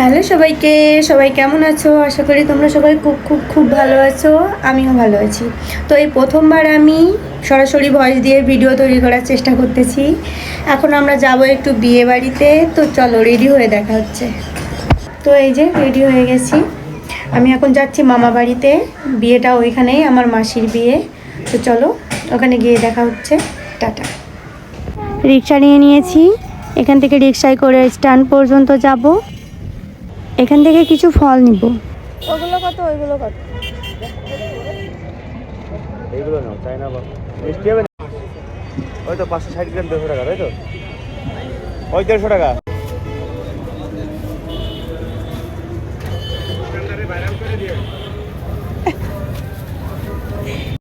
Hello সবাইকে, সবাই কেমন আছো? আশা করি তোমরা সবাই খুব খুব খুব ভালো আছো, আমিও ভালো আছি। তো এই প্রথমবার আমি সরাসরি ভয়েস দিয়ে ভিডিও তৈরি করার চেষ্টা করতেছি। এখন আমরা যাব একটু বিয়ে বাড়িতে, তো চলো রেডি হয়ে দেখা হচ্ছে। তো এই যে রেডি হয়ে গেছি। আমি এখন যাচ্ছি মামা বাড়িতে বিয়েটা ওইখানেই, আমার মাসির বিয়ে। তো চলো, ওখানে গিয়ে দেখা হচ্ছে। টাটা। রিক্সা নিয়ে নিয়েছি, এখান থেকে রিক্সায় করে স্ট্যান্ড পর্যন্ত যাব। এখান থেকে কিছু ফল নিব। ওগুলো কত ওইগুলো কত? এইগুলো নাও বা মিষ্টি হবে ওই তো পাঁচশো ষাট গ্রাম দেড়শো টাকা তাই তো? ওই দেড়শো টাকা।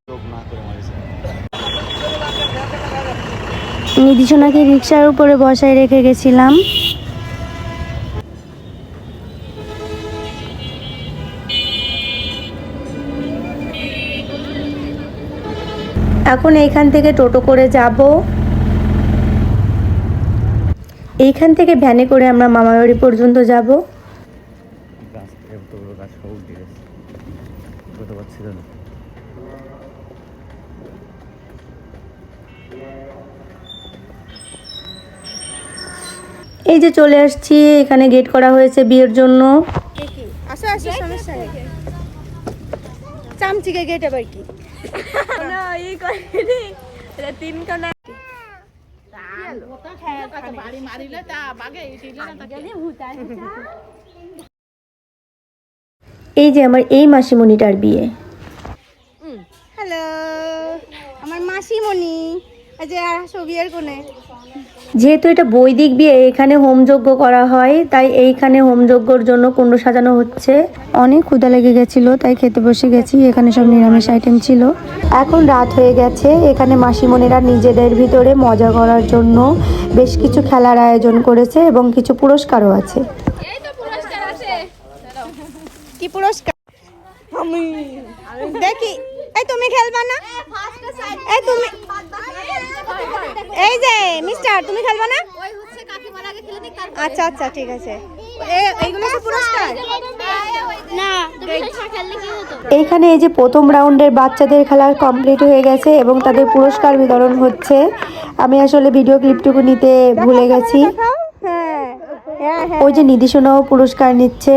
লোক না নিধিসোনাকে রিক্সার উপরে বসায় রেখে গেছিলাম। এখন এইখান থেকে টোটো করে যাব। এইখান থেকে ভ্যানে করে আমরা মামাবাড়ি পর্যন্ত যাব। এই যে চলে আসছি এখানে গেট করা হয়েছে বিয়ের জন্য। আসো আসো সমস্যা চামচিকে গেট আবার কি? না এই করেনি এটা তিন কানা এই যে আমার এই মাসিমণিটার বিয়ে। হ্যালো আমার মাসিমণি। এই যে আসো বিয়ের কোণে। যেহেতু এটা বৈদিক বিয়ে এখানে হোমযজ্ঞ করা হয় তাই এইখানে হোমযজ্ঞর জন্য কুণ্ড সাজানো হচ্ছে। অনেক ক্ষুদা লেগে গেছিল তাই খেতে বসে গেছি এখানে সব নিরামিষ আইটেম ছিল। এখন রাত হয়ে গেছে এখানে মাসিমণিরা নিজেদের ভিতরে মজা করার জন্য বেশ কিছু খেলার আয়োজন করেছে এবং কিছু পুরস্কারও আছে। কি পুরস্কার? আমি দেখি। এই তুমি খেলবা না? এই তুমি এই যে মিস্টার তুমি খেলবা না আচ্ছা আচ্ছা ঠিক আছে এইগুলো পুরস্কার এইখানে এই যে প্রথম রাউন্ডের বাচ্চাদের খেলা কমপ্লিট হয়ে গেছে এবং তাদের পুরস্কার বিতরণ হচ্ছে আমি আসলে ভিডিও ক্লিপটুকু নিতে ভুলে গেছি হ্যাঁ হ্যাঁ হ্যাঁ ওই যে নিধিসোনাও পুরস্কার নিচ্ছে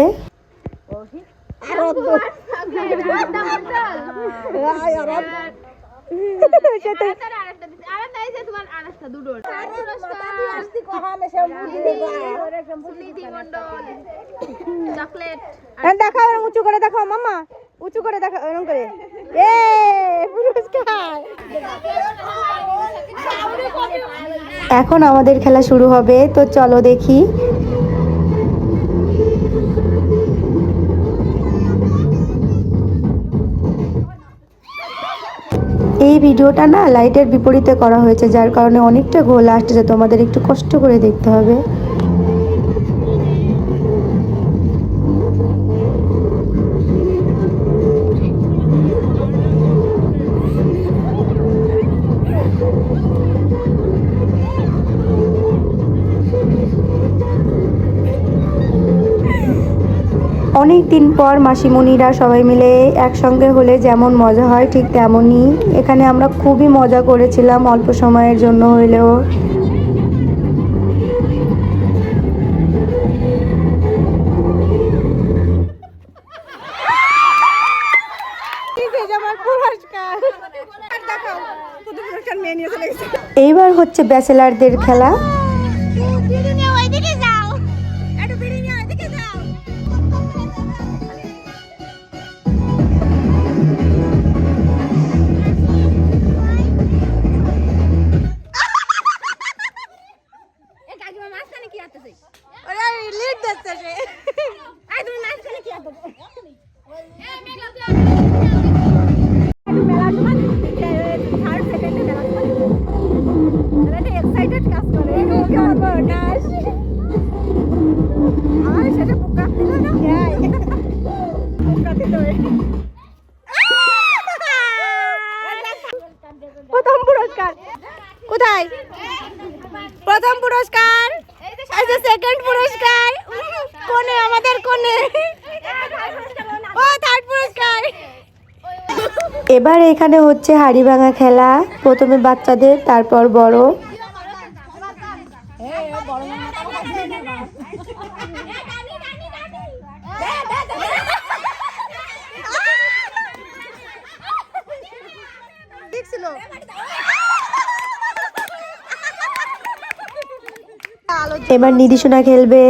হ্যাঁ, দেখাও এরকম উঁচু করে দেখাও মামা উঁচু করে দেখাও এরকম করে। এ পুরস্কার। এখন আমাদের খেলা শুরু হবে তো চলো দেখি। ভিডিওটা না লাইটের বিপরীতে করা হয়েছে, যার কারণে অনেকটা গোল আসছে তোমাদের একটু কষ্ট করে দেখতে হবে। অনেক দিন পর মাসিমণিরা সবাই মিলে একসঙ্গে হলে যেমন মজা হয় ঠিক তেমনই এখানে আমরা খুবই মজা করেছিলাম অল্প সময়ের জন্য হইলেও এইবার হচ্ছে ব্যাচেলারদের খেলা। পুরস্কার। এই যে সেকেন্ড পুরস্কার। কোনে? আমাদের কোনে? ও থার্ড পুরস্কার। এবার এখানে হচ্ছে হাড়ি ভাঙা খেলা। প্রথমে বাচ্চাদের, তারপর বড়। এবার নিধিসোনা খেলবে।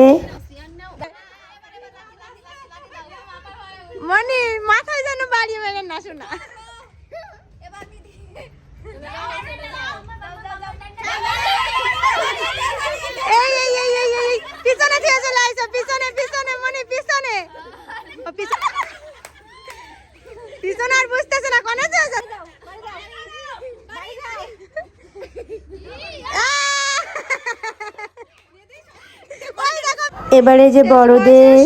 মানে মাথায় যেন বাড়ি মেরে না, শোনা। পিছনে পিছনে পিছনে পিছনে। পিছনে আর বুঝতেছে না, কোনে ওই দেখো এবারে যে বড়দের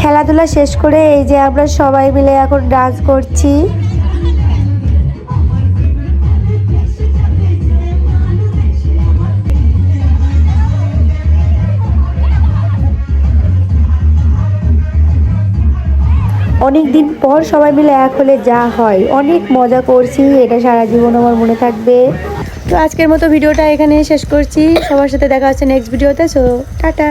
খেলাধুলা শেষ করে এই যে আমরা সবাই মিলে এখন ডান্স করছি। অনেক দিন পর সবাই মিলে এক হলে যা হয়। অনেক মজা করছি, এটা সারা জীবন আমার মনে থাকবে। তো আজকের মতো ভিডিওটা এখানে শেষ করছি। সবার সাথে দেখা হচ্ছে নেক্সট ভিডিওতে সো টাটা।